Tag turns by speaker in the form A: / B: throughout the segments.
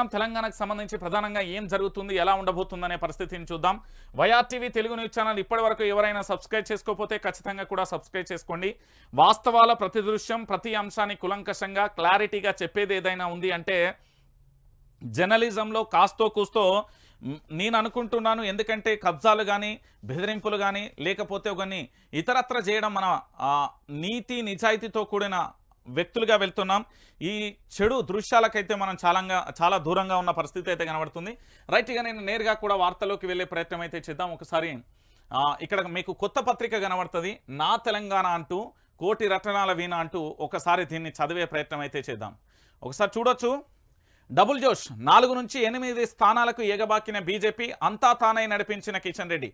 A: తెలంగాణకు సంబంధించి ప్రధానంగా ఏం జరుగుతుంది ఎలా ఉండబోతుందనే పరిస్థితిని చూద్దాం. వైఆర్టీవీ తెలుగు న్యూస్ ఛానల్ ఇప్పటి వరకు ఎవరైనా సబ్స్క్రైబ్ చేసుకోకపోతే ఖచ్చితంగా కూడా సబ్స్క్రైబ్ చేసుకోండి. వాస్తవాల ప్రతి దృశ్యం ప్రతి అంశాన్ని కులంకషంగా క్లారిటీగా చెప్పేది ఏదైనా ఉంది అంటే జర్నలిజంలో కాస్తో కూస్తో నేను అనుకుంటున్నాను ఎందుకంటే కబ్జాలు కానీ బెదిరింపులు కానీ లేకపోతే కొన్ని ఇతరత్ర చేయడం మన నీతి నిజాయితీతో కూడిన వ్యక్తులుగా వెళ్తున్నాం. ఈ చెడు దృశ్యాలకైతే మనం చాలా చాలా దూరంగా ఉన్న పరిస్థితి అయితే కనబడుతుంది. రైట్ ఇక నేను నేరుగా కూడా వార్తలోకి వెళ్ళే ప్రయత్నం అయితే చేద్దాం. ఒకసారి ఇక్కడ మీకు కొత్త పత్రిక కనబడుతుంది. నా తెలంగాణ అంటూ కోటి రటనాల వీణ అంటూ ఒకసారి దీన్ని చదివే ప్రయత్నం అయితే చేద్దాం. ఒకసారి చూడొచ్చు. డబుల్ జోష్ నాలుగు నుంచి ఎనిమిది స్థానాలకు ఎగబాకిన బీజేపీ అంతా తానై నడిపించిన కిషన్ రెడ్డి.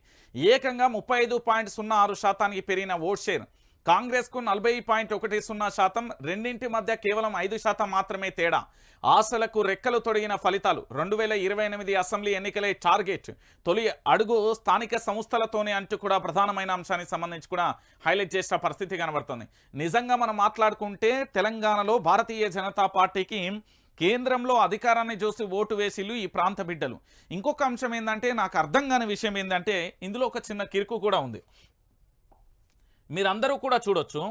A: ఏకంగా ముప్పై ఐదు పాయింట్ సున్నా ఆరు శాతానికి పెరిగిన ఓట్ షేర్. కాంగ్రెస్కు నలభై పాయింట్ ఒకటి సున్నా శాతం రెండింటి మధ్య కేవలం ఐదు శాతం మాత్రమే తేడా. ఆశలకు రెక్కలు తొడిగిన ఫలితాలు. రెండు వేల ఇరవై ఎనిమిది అసెంబ్లీ ఎన్నికలే టార్గెట్. తొలి అడుగు స్థానిక సంస్థలతోనే అంటూ కూడా ప్రధానమైన అంశానికి సంబంధించి కూడా హైలైట్ చేసిన పరిస్థితి కనబడుతుంది. నిజంగా మనం మాట్లాడుకుంటే తెలంగాణలో భారతీయ జనతా పార్టీకి కేంద్రంలో అధికారాన్ని చూసి ఓటు వేసిళ్ళు ఈ ప్రాంత బిడ్డలు. ఇంకొక అంశం ఏంటంటే నాకు అర్థం కాని విషయం ఏంటంటే ఇందులో ఒక చిన్న కిరుకు కూడా ఉంది. మీరందరూ కూడా చూడొచ్చు.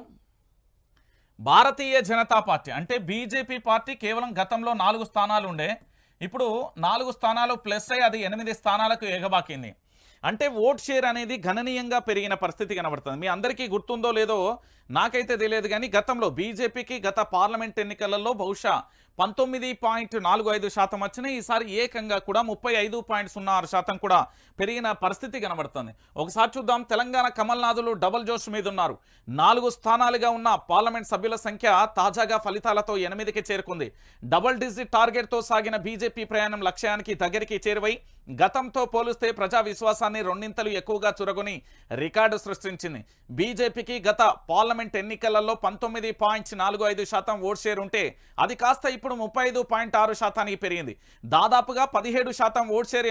A: భారతీయ జనతా పార్టీ అంటే బీజేపీ పార్టీ కేవలం గతంలో నాలుగు స్థానాలు ఉండే. ఇప్పుడు నాలుగు స్థానాలు ప్లస్ అయ్యి అది ఎనిమిది స్థానాలకు ఎగబాకింది అంటే ఓట్ షేర్ అనేది గణనీయంగా పెరిగిన పరిస్థితి కనబడుతుంది. మీ అందరికీ గుర్తుందో లేదో నాకైతే తెలియదు కానీ గతంలో బీజేపీకి గత పార్లమెంట్ ఎన్నికలలో బహుశా పంతొమ్మిది పాయింట్ నాలుగు ఐదు శాతం వచ్చినాయి. ఈసారి ఏకంగా కూడా ముప్పై ఐదు పాయింట్ సున్నా ఆరు శాతం కూడా పెరిగిన పరిస్థితి కనబడుతుంది. ఒకసారి చూద్దాం. తెలంగాణ కమల్నాథులు డబల్ జోష్ మీద ఉన్నారు. నాలుగు స్థానాలుగా ఉన్న పార్లమెంట్ సభ్యుల సంఖ్య తాజాగా ఫలితాలతో ఎనిమిదికి చేరుకుంది. డబుల్ డిజిట్ టార్గెట్తో సాగిన బీజేపీ ప్రయాణం లక్ష్యానికి దగ్గరికి చేరువై గతంతో పోలిస్తే ప్రజా విశ్వాసాన్ని రెండింతలు ఎక్కువగా చురగొని రికార్డు సృష్టించింది. బీజేపీకి గత పార్లమెంట్ ఎన్నికలలో పంతొమ్మిది పాయింట్ నాలుగు ఐదు శాతం ఓట్ షేర్ ఉంటే అది కాస్త ఇప్పుడు ముప్పై ఐదు పాయింట్ ఆరు శాతానికి పెరిగింది. దాదాపుగా పదిహేడు శాతం ఓట్ షేర్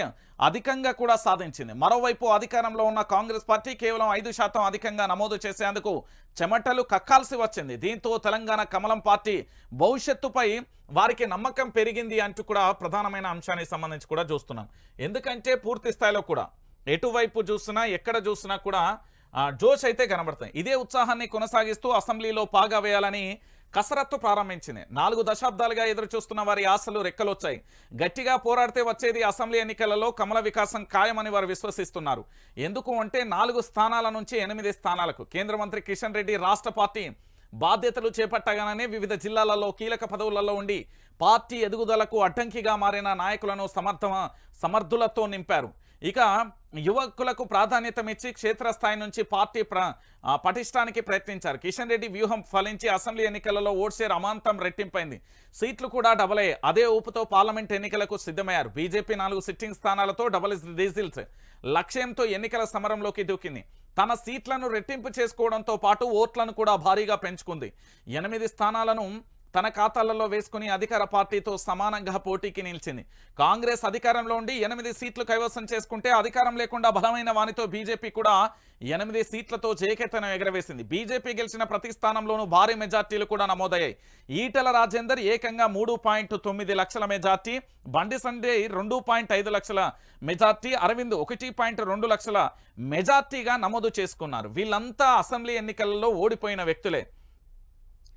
A: అధికంగా కూడా సాధించింది. మరోవైపు అధికారంలో ఉన్న కాంగ్రెస్ పార్టీ కేవలం ఐదు శాతం అధికంగా నమోదు చేసేందుకు చెమటలు కక్కాల్సి వచ్చింది. దీంతో తెలంగాణ కమలం పార్టీ భవిష్యత్తుపై వారికి నమ్మకం పెరిగింది అంటూ కూడా ప్రధానమైన అంశానికి సంబంధించి కూడా చూస్తున్నాం. ఎందుకంటే పూర్తి స్థాయిలో కూడా ఎటువైపు చూసినా ఎక్కడ చూసినా కూడా జోష్ అయితే కనబడుతుంది. ఇదే ఉత్సాహాన్ని కొనసాగిస్తూ అసెంబ్లీలో పాగా వేయాలని కసరత్తు ప్రారంభించింది. నాలుగు దశాబ్దాలుగా ఎదురు చూస్తున్న వారి ఆశలు రెక్కలొచ్చాయి. గట్టిగా పోరాడితే వచ్చేది అసెంబ్లీ ఎన్నికలలో కమల వికాసం ఖాయమని వారు విశ్వసిస్తున్నారు. ఎందుకు అంటే నాలుగు స్థానాల నుంచి ఎనిమిది స్థానాలకు కేంద్ర మంత్రి కిషన్ రెడ్డి రాష్ట్ర పార్టీ బాధ్యతలు చేపట్టగానే వివిధ జిల్లాలలో కీలక పదవులలో ఉండి పార్టీ ఎదుగుదలకు అడ్డంకిగా మారిన నాయకులను సమర్థ సమర్థులతో నింపారు. ఇక యువకులకు ప్రాధాన్యతమిచ్చి క్షేత్రస్థాయి నుంచి పార్టీ ప్ర పటిష్టానికి ప్రయత్నించారు. కిషన్ రెడ్డి వ్యూహం ఫలించి అసెంబ్లీ ఎన్నికలలో ఓట్ షేర్ అమాంతం రెట్టింపైంది. సీట్లు కూడా డబల్. అయ్యాయి అదే ఊపుతో పార్లమెంట్ ఎన్నికలకు సిద్ధమయ్యారు. బీజేపీ నాలుగు సిట్టింగ్ స్థానాలతో డబల్ డీజిల్స్. లక్ష్యంతో ఎన్నికల సమరంలోకి దూకింది. తన సీట్లను రెట్టింపు చేసుకోవడంతో పాటు ఓట్లను కూడా భారీగా పెంచుకుంది. ఎనిమిది స్థానాలను తన ఖాతాలలో వేసుకుని అధికార పార్టీతో సమానంగా పోటీకి నిలిచింది. కాంగ్రెస్ అధికారంలో ఉండి ఎనిమిది సీట్లు కైవసం చేసుకుంటే అధికారం లేకుండా బలమైన వానితో బీజేపీ కూడా ఎనిమిది సీట్లతో జయకేతనం ఎగరవేసింది. బీజేపీ గెలిచిన ప్రతి స్థానంలోనూ భారీ మెజార్టీలు కూడా నమోదయ్యాయి. ఈటల రాజేందర్ ఏకంగా మూడు పాయింట్ తొమ్మిది లక్షల మెజార్టీ బండి సండే రెండు పాయింట్ ఐదు లక్షల మెజార్టీ అరవింద్ ఒకటి పాయింట్ రెండు లక్షల మెజార్టీగా నమోదు చేసుకున్నారు. వీళ్ళంతా అసెంబ్లీ ఎన్నికలలో ఓడిపోయిన వ్యక్తులే.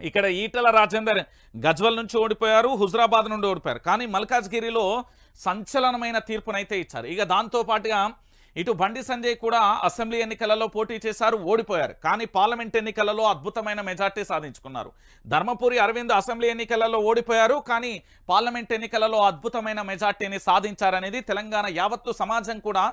A: ఇక్కడ ఈటల రాజేందర్ గజ్వల్ నుంచి ఓడిపోయారు హుజరాబాద్ నుండి ఓడిపోయారు. కానీ మల్కాజ్గిరిలో సంచలనమైన తీర్పునైతే ఇచ్చారు. ఇక దాంతో పాటుగా ఇటు బండి సంజయ్ కూడా అసెంబ్లీ ఎన్నికలలో పోటీ చేశారు ఓడిపోయారు. కానీ పార్లమెంట్ ఎన్నికలలో అద్భుతమైన మెజార్టీ సాధించుకున్నారు. ధర్మపురి అరవింద్ అసెంబ్లీ ఎన్నికలలో ఓడిపోయారు కానీ పార్లమెంట్ ఎన్నికలలో అద్భుతమైన మెజార్టీని సాధించారనేది తెలంగాణ యావత్తు సమాజం కూడా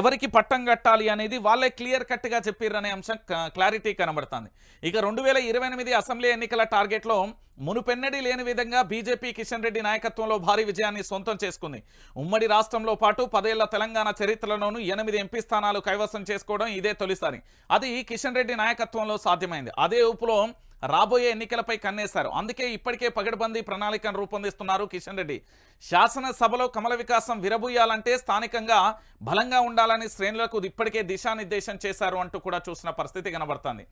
A: ఎవరికి పట్టం కట్టాలి అనేది వాళ్ళే క్లియర్ కట్గా చెప్పారనే అంశం క్లారిటీ కనబడుతుంది. ఇక రెండు వేల ఇరవై ఎనిమిది అసెంబ్లీ ఎన్నికల టార్గెట్లో మునుపెన్నడీ లేని విధంగా బీజేపీ కిషన్ రెడ్డి నాయకత్వంలో భారీ విజయాన్ని సొంతం చేసుకుంది. ఉమ్మడి రాష్ట్రంలో పాటు పదేళ్ళ తెలంగాణ చరిత్రలోనూ ఎనిమిది ఎంపీ స్థానాలు కైవసం చేసుకోవడం ఇదే తొలిసారి. అది కిషన్ రెడ్డి నాయకత్వంలో సాధ్యమైంది. అదే ఊపులో రాబోయే ఎన్నికలపై కన్నేశారు. అందుకే ఇప్పటికే పగడ్బందీ ప్రణాళికను రూపొందిస్తున్నారు కిషన్ రెడ్డి. శాసనసభలో కమల వికాసం విరబూయాలంటే స్థానికంగా బలంగా ఉండాలని శ్రేణులకు ఇప్పటికే దిశానిర్దేశం చేశారు అంటూ కూడా చూసిన పరిస్థితి కనబడుతుంది.